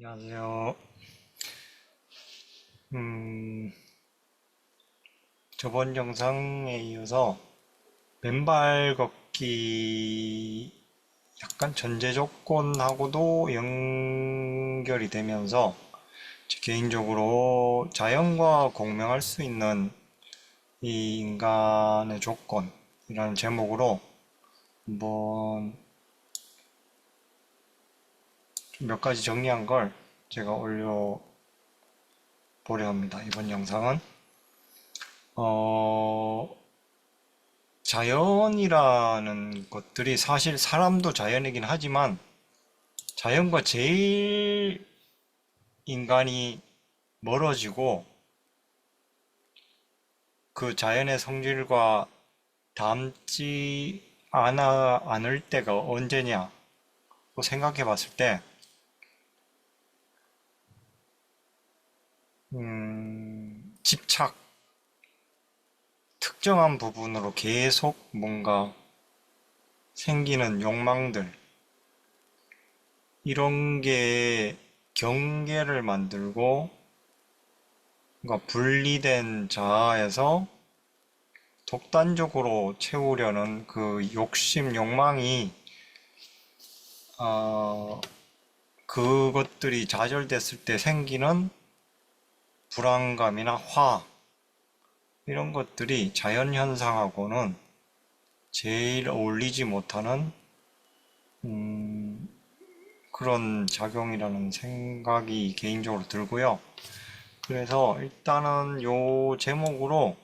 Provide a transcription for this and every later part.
안녕하세요. 음, 저번 영상에 이어서 맨발 걷기 약간 전제 조건하고도 연결이 되면서 제 개인적으로 자연과 공명할 수 있는 이 인간의 조건이라는 제목으로 한번 몇 가지 정리한 걸 제가 올려 보려 합니다. 이번 영상은 어, 자연이라는 것들이 사실 사람도 자연이긴 하지만 자연과 제일 인간이 멀어지고 그 자연의 성질과 닮지 않아 않을 때가 언제냐고 생각해 봤을 때 음, 집착, 특정한 부분으로 계속 뭔가 생기는 욕망들, 이런 게 경계를 만들고, 뭔가 분리된 자아에서 독단적으로 채우려는 그 욕심, 욕망이, 어, 그것들이 좌절됐을 때 생기는 불안감이나 화, 이런 것들이 자연현상하고는 제일 어울리지 못하는, 음, 그런 작용이라는 생각이 개인적으로 들고요. 그래서 일단은 요 제목으로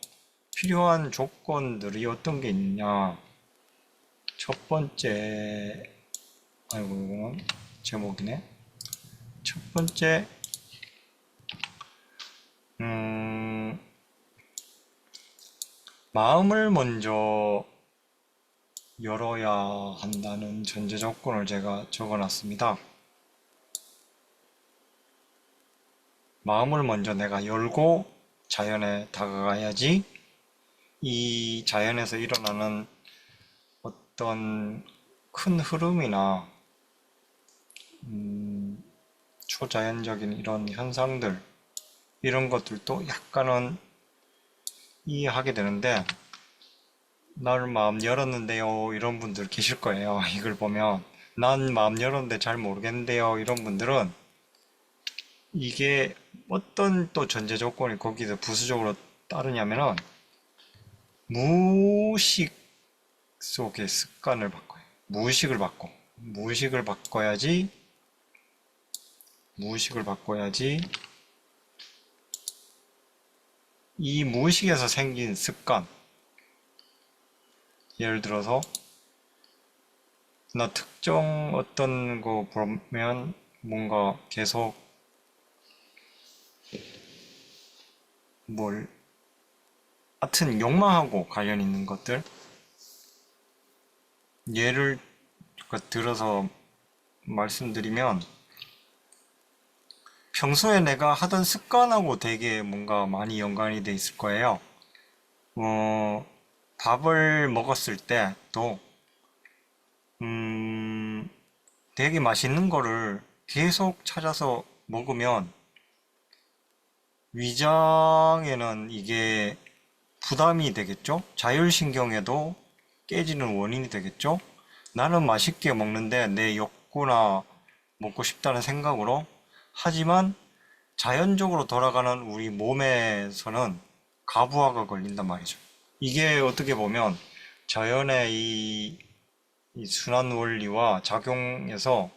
필요한 조건들이 어떤 게 있냐. 첫 번째, 아이고, 이거는 제목이네. 첫 번째, 마음을 먼저 열어야 한다는 전제 조건을 제가 적어 놨습니다. 마음을 먼저 내가 열고 자연에 다가가야지 이 자연에서 일어나는 어떤 큰 흐름이나 음, 초자연적인 이런 현상들 이런 것들도 약간은 이해하게 되는데 나를 마음 열었는데요 이런 분들 계실 거예요. 이걸 보면 난 마음 열었는데 잘 모르겠는데요 이런 분들은 이게 어떤 또 전제 조건이 거기서 부수적으로 따르냐면은 무의식 속의 습관을 바꿔요. 무의식을 바꿔. 무의식을 바꿔야지 무의식을 바꿔야지 이 무의식에서 생긴 습관. 예를 들어서 나 특정 어떤 거 보면 뭔가 계속 뭘 하여튼 욕망하고 관련 있는 것들? 예를 들어서 말씀드리면 평소에 내가 하던 습관하고 되게 뭔가 많이 연관이 돼 있을 거예요. 어, 밥을 먹었을 때도, 음, 되게 맛있는 거를 계속 찾아서 먹으면 위장에는 이게 부담이 되겠죠? 자율신경에도 깨지는 원인이 되겠죠? 나는 맛있게 먹는데 내 욕구나 먹고 싶다는 생각으로 하지만 자연적으로 돌아가는 우리 몸에서는 가부화가 걸린단 말이죠. 이게 어떻게 보면 자연의 이, 이 순환 원리와 작용해서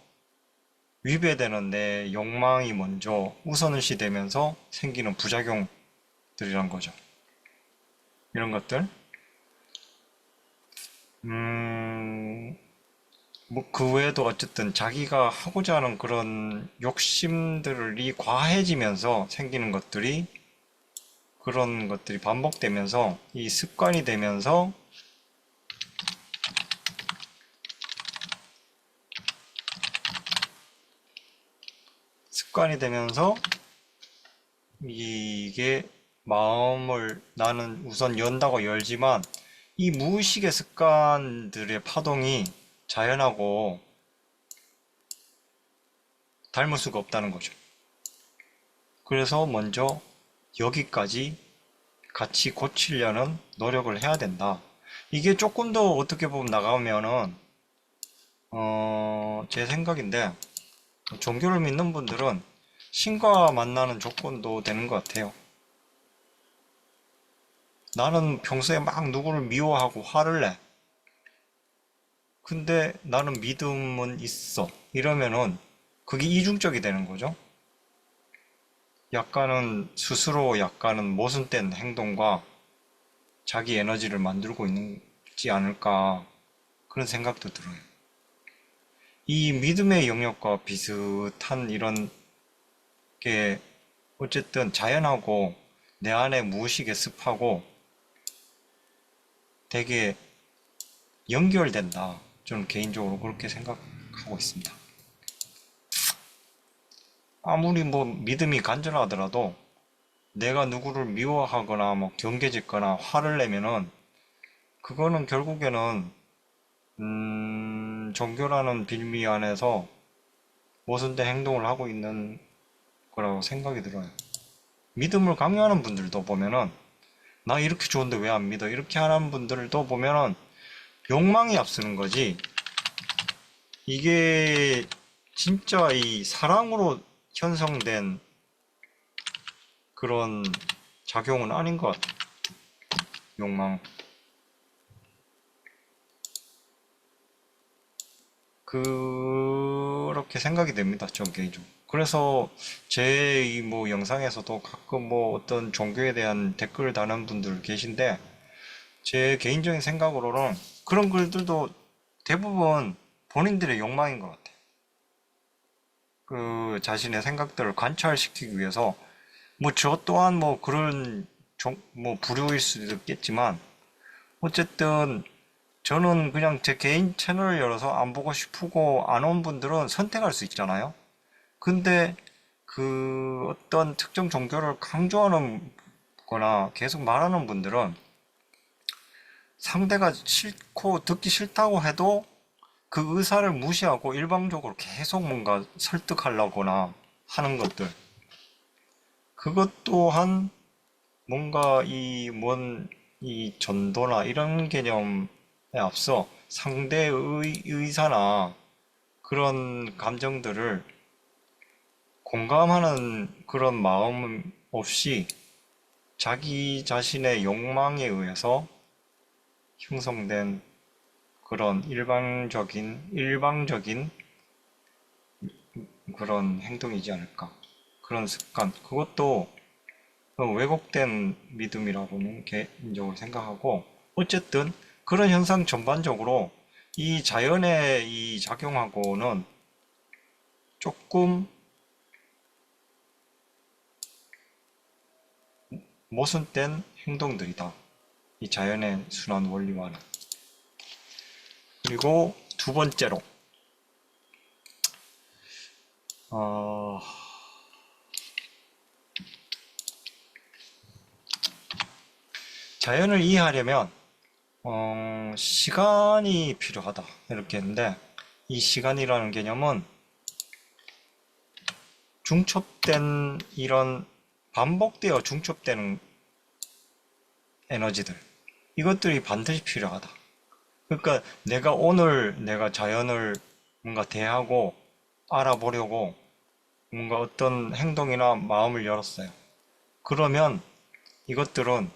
위배되는 내 욕망이 먼저 우선시 되면서 생기는 부작용들이란 거죠. 이런 것들. 음, 뭐 그 외에도 어쨌든 자기가 하고자 하는 그런 욕심들이 과해지면서 생기는 것들이 그런 것들이 반복되면서 이 습관이 되면서 습관이 되면서 이게 마음을 나는 우선 연다고 열지만 이 무의식의 습관들의 파동이 자연하고 닮을 수가 없다는 거죠. 그래서 먼저 여기까지 같이 고치려는 노력을 해야 된다. 이게 조금 더 어떻게 보면 나가면은 어, 제 생각인데 종교를 믿는 분들은 신과 만나는 조건도 되는 것 같아요. 나는 평소에 막 누구를 미워하고 화를 내. 근데 나는 믿음은 있어. 이러면은 그게 이중적이 되는 거죠. 약간은 스스로 약간은 모순된 행동과 자기 에너지를 만들고 있지 않을까 그런 생각도 들어요. 이 믿음의 영역과 비슷한 이런 게 어쨌든 자연하고 내 안에 무의식의 습하고 되게 연결된다. 저는 개인적으로 그렇게 생각하고 있습니다. 아무리 뭐 믿음이 간절하더라도 내가 누구를 미워하거나 뭐 경계짓거나 화를 내면은 그거는 결국에는 음, 종교라는 빌미 안에서 모순된 행동을 하고 있는 거라고 생각이 들어요. 믿음을 강요하는 분들도 보면은 나 이렇게 좋은데 왜 안 믿어? 이렇게 하는 분들도 보면은 욕망이 앞서는 거지. 이게 진짜 이 사랑으로 형성된 그런 작용은 아닌 것 같아. 욕망. 그렇게 생각이 됩니다. 전 개인적으로. 그래서 제 이 뭐 영상에서도 가끔 뭐 어떤 종교에 대한 댓글을 다는 분들 계신데 제 개인적인 생각으로는 그런 글들도 대부분 본인들의 욕망인 것 같아요. 그 자신의 생각들을 관찰시키기 위해서 뭐 저 또한 뭐 그런 종, 뭐 부류일 수도 있겠지만 어쨌든 저는 그냥 제 개인 채널을 열어서 안 보고 싶고 안 온 분들은 선택할 수 있잖아요. 근데 그 어떤 특정 종교를 강조하는 거나 계속 말하는 분들은 상대가 싫고 듣기 싫다고 해도 그 의사를 무시하고 일방적으로 계속 뭔가 설득하려거나 하는 것들. 그것 또한 뭔가 이 뭔 이 전도나 이런 개념에 앞서 상대의 의사나 그런 감정들을 공감하는 그런 마음 없이 자기 자신의 욕망에 의해서 형성된 그런 일방적인, 일방적인 그런 행동이지 않을까. 그런 습관. 그것도 왜곡된 믿음이라고는 개인적으로 생각하고, 어쨌든 그런 현상 전반적으로 이 자연의 이 작용하고는 조금 모순된 행동들이다. 이 자연의 순환 원리와는. 그리고 두 번째로, 어, 자연을 이해하려면, 어, 시간이 필요하다. 이렇게 했는데, 이 시간이라는 개념은 중첩된 이런 반복되어 중첩되는 에너지들. 이것들이 반드시 필요하다. 그러니까 내가 오늘 내가 자연을 뭔가 대하고 알아보려고 뭔가 어떤 행동이나 마음을 열었어요. 그러면 이것들은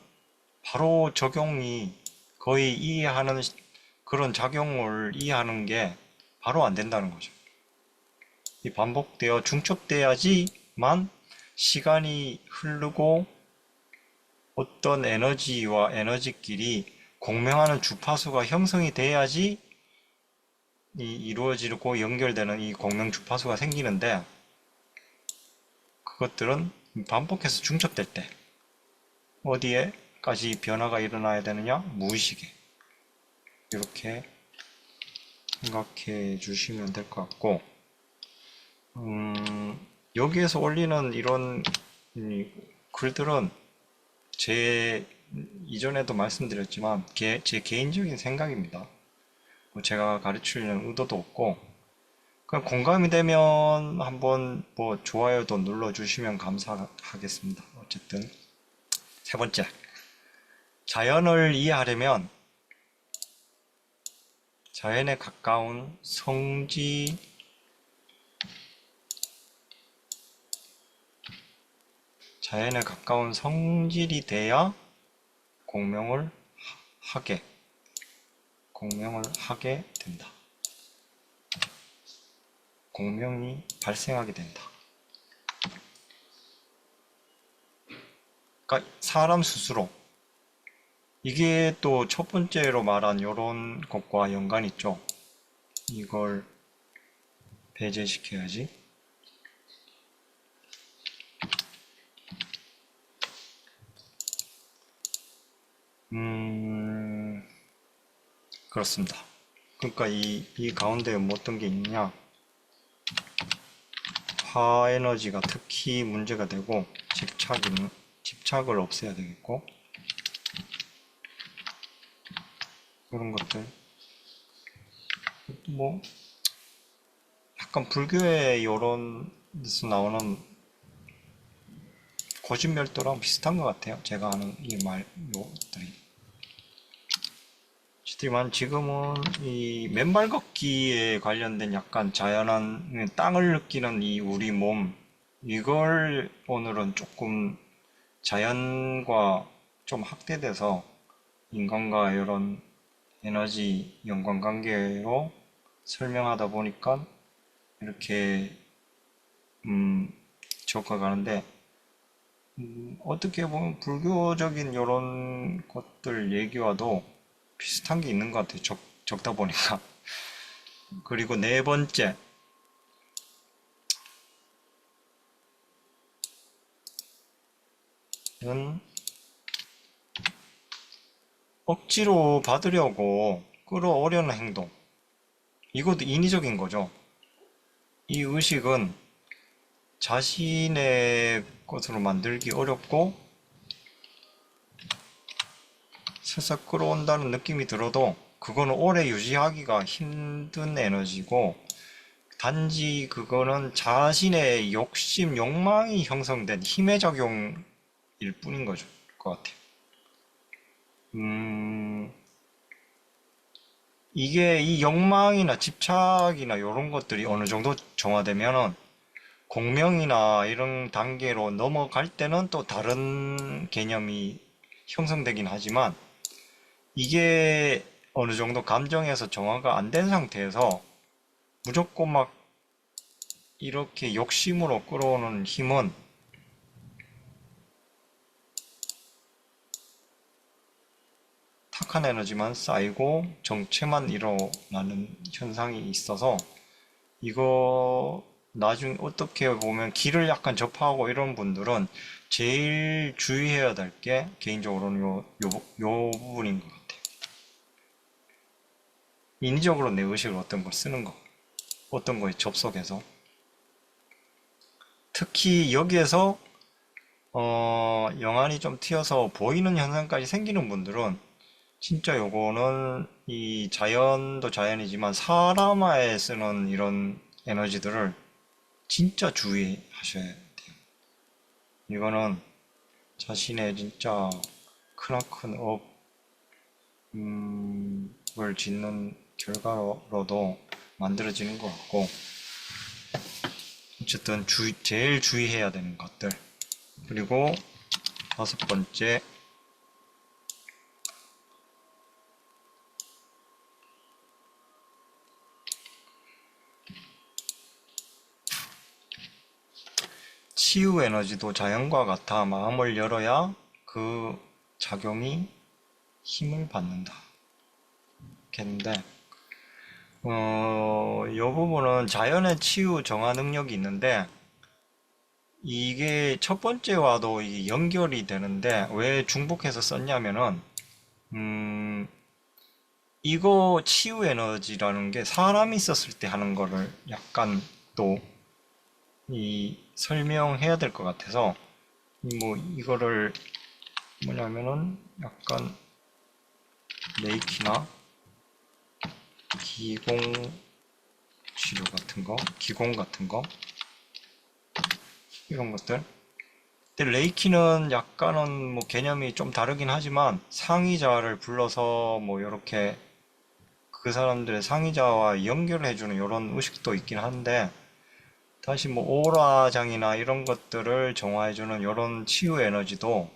바로 적용이 거의 이해하는 그런 작용을 이해하는 게 바로 안 된다는 거죠. 이 반복되어 중첩돼야지만 시간이 흐르고 어떤 에너지와 에너지끼리 공명하는 주파수가 형성이 돼야지 이 이루어지고 연결되는 이 공명 주파수가 생기는데 그것들은 반복해서 중첩될 때 어디에까지 변화가 일어나야 되느냐? 무의식에 이렇게 생각해 주시면 될 것 같고 음, 여기에서 올리는 이런 이 글들은 제 이전에도 말씀드렸지만 개- 제 개인적인 생각입니다. 뭐 제가 가르치려는 의도도 없고 그 공감이 되면 한번 뭐 좋아요도 눌러주시면 감사하겠습니다. 어쨌든 세 번째 자연을 이해하려면 자연에 가까운 성지 자연에 가까운 성질이 돼야 공명을 하- 하게 공명을 하게 된다. 공명이 발생하게 된다. 그러니까 사람 스스로 이게 또 첫 번째로 말한 요런 것과 연관이 있죠. 이걸 배제시켜야지. 음, 그렇습니다. 그러니까 이, 이 가운데 뭐 어떤 게 있냐? 화에너지가 특히 문제가 되고 집착은 집착을 없애야 되겠고 그런 것들 뭐 약간 불교의 이런 데서 나오는 고진멸도랑 비슷한 것 같아요. 제가 아는 이 말 요들이. 하지만 지금은 이 맨발 걷기에 관련된 약간 자연한 땅을 느끼는 이 우리 몸 이걸 오늘은 조금 자연과 좀 확대돼서 인간과 이런 에너지 연관관계로 설명하다 보니까 이렇게 음 적어가는데 음, 어떻게 보면 불교적인 이런 것들 얘기와도 비슷한 게 있는 것 같아요. 적, 적다 보니까. 그리고 네 번째. 는 억지로 받으려고 끌어오려는 행동. 이것도 인위적인 거죠. 이 의식은 자신의 것으로 만들기 어렵고 슬슬 끌어온다는 느낌이 들어도 그거는 오래 유지하기가 힘든 에너지고 단지 그거는 자신의 욕심, 욕망이 형성된 힘의 작용일 뿐인. 것 같아요. 음, 이게 이 욕망이나 집착이나 이런 것들이 어느 정도 정화되면은 공명이나 이런 단계로 넘어갈 때는 또 다른 개념이 형성되긴 하지만 이게 어느 정도 감정에서 정화가 안 된 상태에서 무조건 막 이렇게 욕심으로 끌어오는 힘은 탁한 에너지만 쌓이고 정체만 일어나는 현상이 있어서 이거 나중 어떻게 보면 길을 약간 접하고 이런 분들은 제일 주의해야 될 게 개인적으로는 요, 요, 요 부분인 것 같아요. 인위적으로 내 의식을 어떤 걸 쓰는 거, 어떤 거에 접속해서. 특히 여기에서 어, 영안이 좀 튀어서 보이는 현상까지 생기는 분들은 진짜 요거는 이 자연도 자연이지만 사람화에 쓰는 이런 에너지들을 진짜 주의하셔야 돼요. 이거는 자신의 진짜 크나큰 업을 짓는 결과로도 만들어지는 것 같고 어쨌든 주, 제일 주의해야 되는 것들 그리고 다섯 번째 치유 에너지도 자연과 같아 마음을 열어야 그 작용이 힘을 받는다. 겠는데, 어, 이 부분은 자연의 치유 정화 능력이 있는데, 이게 첫 번째와도 연결이 되는데, 왜 중복해서 썼냐면은, 음, 이거 치유 에너지라는 게 사람이 썼을 때 하는 거를 약간 또 이 설명해야 될 것 같아서 뭐 이거를 뭐냐면은 약간 레이키나 기공 치료 같은 거, 기공 같은 거, 이런 것들. 근데 레이키는 약간은 뭐 개념이 좀 다르긴 하지만 상의자를 불러서 뭐 이렇게 그 사람들의 상의자와 연결해주는 이런 의식도 있긴 한데 다시 뭐 오라장이나 이런 것들을 정화해주는 이런 치유 에너지도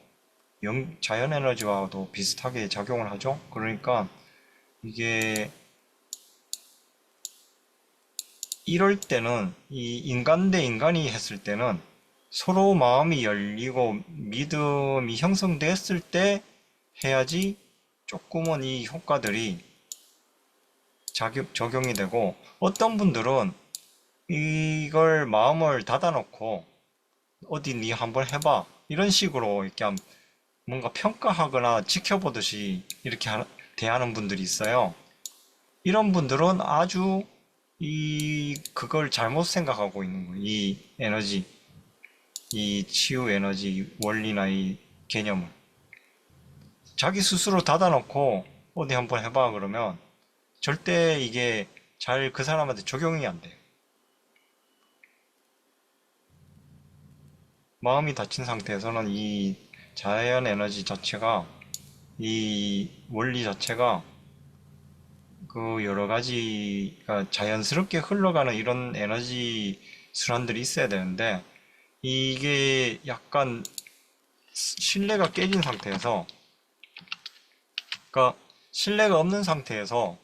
영- 자연 에너지와도 비슷하게 작용을 하죠. 그러니까 이게 이럴 때는 이 인간 대 인간이 했을 때는 서로 마음이 열리고 믿음이 형성됐을 때 해야지 조금은 이 효과들이 작용, 적용이 되고 어떤 분들은 이걸 마음을 닫아놓고 어디 니 한번 해봐 이런 식으로 이렇게 한- 뭔가 평가하거나 지켜보듯이 이렇게 하- 대하는 분들이 있어요. 이런 분들은 아주 이 그걸 잘못 생각하고 있는 거예요. 이 에너지, 이 치유 에너지 원리나 이 개념을 자기 스스로 닫아놓고 어디 한번 해봐 그러면 절대 이게 잘 그 사람한테 적용이 안 돼요. 마음이 닫힌 상태에서는 이 자연 에너지 자체가 이 원리 자체가 그 여러 가지가 자연스럽게 흘러가는 이런 에너지 순환들이 있어야 되는데 이게 약간 신뢰가 깨진 상태에서 그러니까 신뢰가 없는 상태에서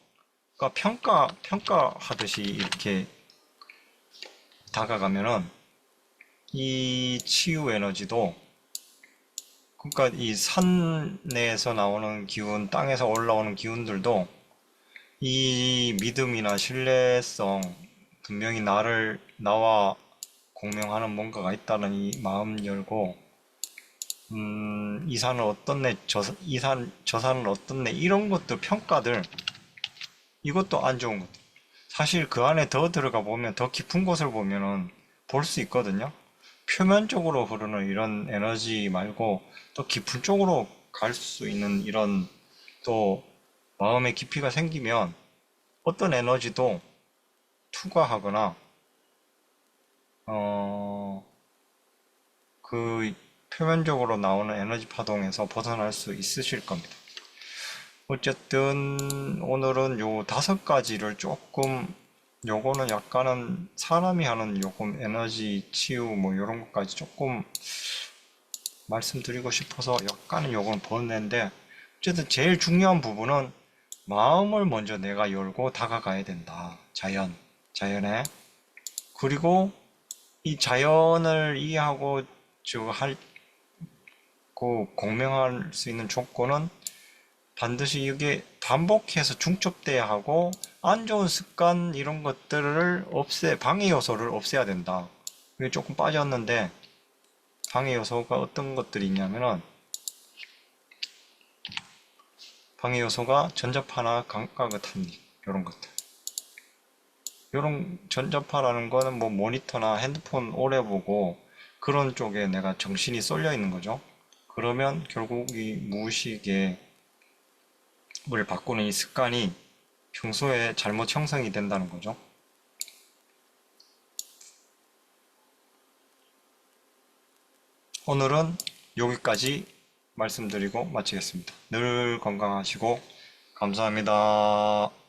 그러니까 평가 평가하듯이 이렇게 다가가면은 이 치유 에너지도 그러니까 이 산내에서 나오는 기운, 땅에서 올라오는 기운들도 이 믿음이나 신뢰성, 분명히 나를, 나와 공명하는 뭔가가 있다는 이 마음 열고, 음, 이 산은 어떻네, 저, 이 산, 저 산은 어떻네, 이런 것들, 평가들, 이것도 안 좋은 것들. 사실 그 안에 더 들어가 보면, 더 깊은 곳을 보면은 볼 수 있거든요. 표면적으로 흐르는 이런 에너지 말고, 더 깊은 쪽으로 갈 수 있는 이런 또 마음의 깊이가 생기면 어떤 에너지도 투과하거나 어, 그 표면적으로 나오는 에너지 파동에서 벗어날 수 있으실 겁니다. 어쨌든 오늘은 요 다섯 가지를 조금 요거는 약간은 사람이 하는 요금 에너지 치유 뭐 요런 것까지 조금 말씀드리고 싶어서 약간은 요건 보냈는데 어쨌든 제일 중요한 부분은 마음을 먼저 내가 열고 다가가야 된다. 자연, 자연에. 그리고 이 자연을 이해하고 저거 할, 그 공명할 수 있는 조건은 반드시 이게 반복해서 중첩돼야 하고 안 좋은 습관 이런 것들을 없애, 방해 요소를 없애야 된다. 이게 조금 빠졌는데 방해 요소가 어떤 것들이 있냐면은 방해 요소가 전자파나 감각의 탐닉 이런 것들. 이런 전자파라는 거는 뭐 모니터나 핸드폰 오래 보고 그런 쪽에 내가 정신이 쏠려 있는 거죠. 그러면 결국 이 무의식에 물 바꾸는 이 습관이 평소에 잘못 형성이 된다는 거죠. 오늘은 여기까지 말씀드리고 마치겠습니다. 늘 건강하시고 감사합니다.